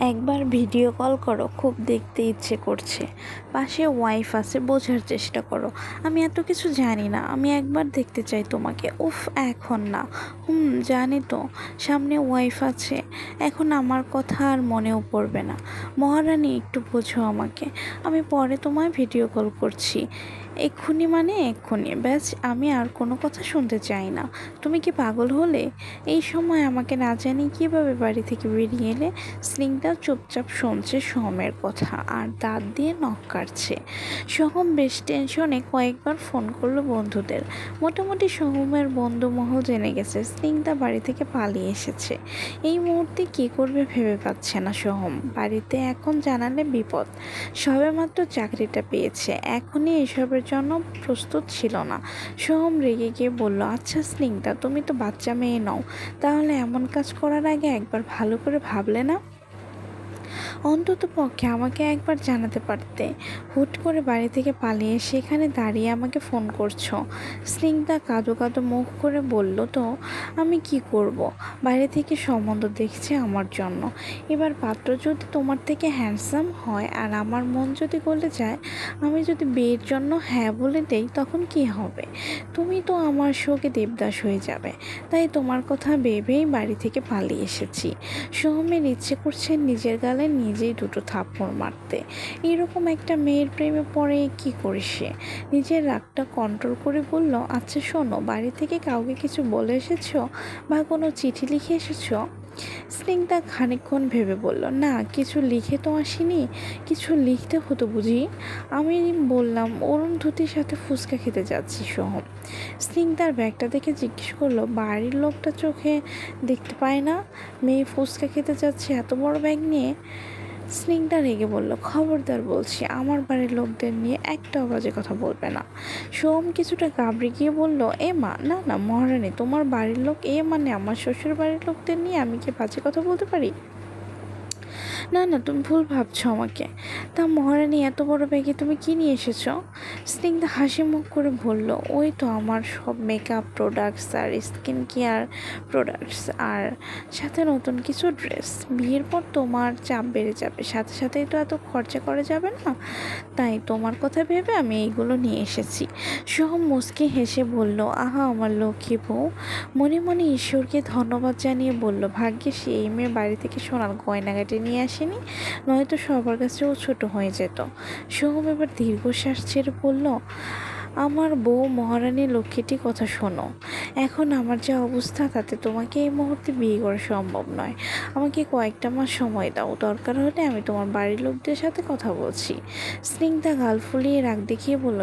একবার video call করো, খুব দেখতে ইচ্ছে করছে। পাশে ওয়াইফ আছে, বোঝার চেষ্টা করো। আমি এত কিছু জানি না, আমি একবার দেখতে চাই তোমাকে। উফ, এখন না। হুম, জানি তো। সামনে ওয়াইফ আছে, এখন আমার কথা আর মনেও পড়বে না। মহারানী, একটু বোঝো আমাকে। আমি পরে তোমায় ভিডিও কল করছি। এক্ষুনি মানে এক্ষুনি। ব্যাস, আমি আর কোনো কথা শুনতে চাই না। তুমি কি পাগল হলে? এই সময় আমাকে না জানি কীভাবে বাড়ি থেকে বেরিয়ে এলে স্নিগ্ধা চুপচাপ শুনছে সোহমের কথা আর দাঁত দিয়ে নখ কাটছে। সোহম বেশ টেনশনে কয়েকবার ফোন করল বন্ধুদের। মোটামুটি সোহমের বন্ধু মহল জেনে গেছে, স্নিগ্ধা বাড়ি থেকে পালিয়ে এসেছে। এই মুহূর্তে কী করবে ভেবে পাচ্ছে না সোহম। বাড়িতে এখন জানালে বিপদ। সবেমাত্র চাকরিটা পেয়েছে, এখনই এসবের জন্য প্রস্তুত ছিল না। সোহম রেগে গিয়ে বলল আচ্ছা স্নিগ্ধা, তুমি তো বাচ্চা মেয়ে নও। তাহলে এমন কাজ করার আগে একবার ভালো করে ভাবলে না? অন্তত পক্ষে আমাকে একবার জানাতে পারতে। হুট করে বাড়ি থেকে পালিয়ে সেখানে দাঁড়িয়ে আমাকে ফোন করছ। স্নিগ্ধা কাঁদো কাঁদো মুখ করে বলল, তো, আমি কি করব। বাইরে থেকে সম্বন্ধ দেখছে আমার জন্য। এবার পাত্র যদি তোমার থেকে হ্যান্ডসাম হয় আর আমার মন যদি গলে যায়, আমি যদি বিয়ের জন্য হ্যাঁ বলে দেই, তখন কি হবে? তুমি তো আমার শোকে দেবদাস হয়ে যাবে। তাই তোমার কথা ভেবেই বাড়ি থেকে পালিয়ে এসেছি। সোহমের ইচ্ছে করছে নিজের গালে নিজেই দুটো থাপ্পড় মারতে। এরকম একটা মেয়ের প্রেমে পড়ে কি করে সে? নিজের রাগটা কন্ট্রোল করে বলল আচ্ছা শোনো, বাড়ি থেকে কাউকে কিছু বলে এসেছ? বা কোনো চিঠি লিখে এসেছ? স্নিগ্ধা খানিকক্ষণ ভেবে বলল, না, কিছু লিখে তো আসিনি। কিছু লিখতে হতো বুঝি। আমি বললাম, অরুণ ধুতির সাথে ফুচকা খেতে যাচ্ছি, সোহম। স্নিগ্ধার ব্যাগটা দেখে জিজ্ঞেস করল, বাড়ির লোকটা চোখে দেখতে পায় না? মেয়ে ফুচকা খেতে যাচ্ছে, এত বড় ব্যাগ নিয়ে? স্নিগ্ধা রেগে বলল, খবরদার বলছি, আমার বাড়ির লোকদের নিয়ে একটা বাজে কথা বলবে না। সোম কিছুটা গাবড়ে গিয়ে বলল, এ মা, না না, মহারানী, তোমার বাড়ির লোক, এ মানে আমার শ্বশুর বাড়ির লোকদের নিয়ে আমি কি বাজে কথা বলতে পারি? না না, তুমি ভুল ভাবছ আমাকে। তা মহারানী, এত বড় ব্যাগে তুমি কি নিয়ে এসেছ? স্নিগ্ধা হাসি মুখ করে বলল, ওই তো আমার সব মেকআপ প্রোডাক্টস আর স্কিন কেয়ার প্রোডাক্টস আর সাথে নতুন কিছু ড্রেস বিয়ের পর তোমার চাপ বেড়ে যাবে, সাথে সাথেই তো এত খরচা করা যাবে না। তাই তোমার কথা ভেবে আমি এইগুলো নিয়ে এসেছি। সোহম মুসকে হেসে বলল, আহা, আমার লক্ষ্মী বউ। মনে মনে ঈশ্বরকে ধন্যবাদ জানিয়ে বলল, ভাগ্যে সে এই মেয়ে বাড়ি থেকে সোনার গয়নাগাটি নিয়ে আসেনি, নয়তো সবার কাছেও ছোট হয়ে যেত। সোহম এবার দীর্ঘশ্বাস ছেড়ে বলল, আমার বউ মহারানী লক্ষ্মীটি কথা শোনো। এখন আমার যা অবস্থা, তাতে তোমাকে এই মুহূর্তে বিয়ে করা সম্ভব নয়। আমাকে কয়েকটা মাস সময় দাও, দরকার হলে আমি তোমার বাড়ির লোকদের সাথে কথা বলছি। স্নিগ্ধা গাল ফুলিয়ে রাগ দেখিয়ে বলল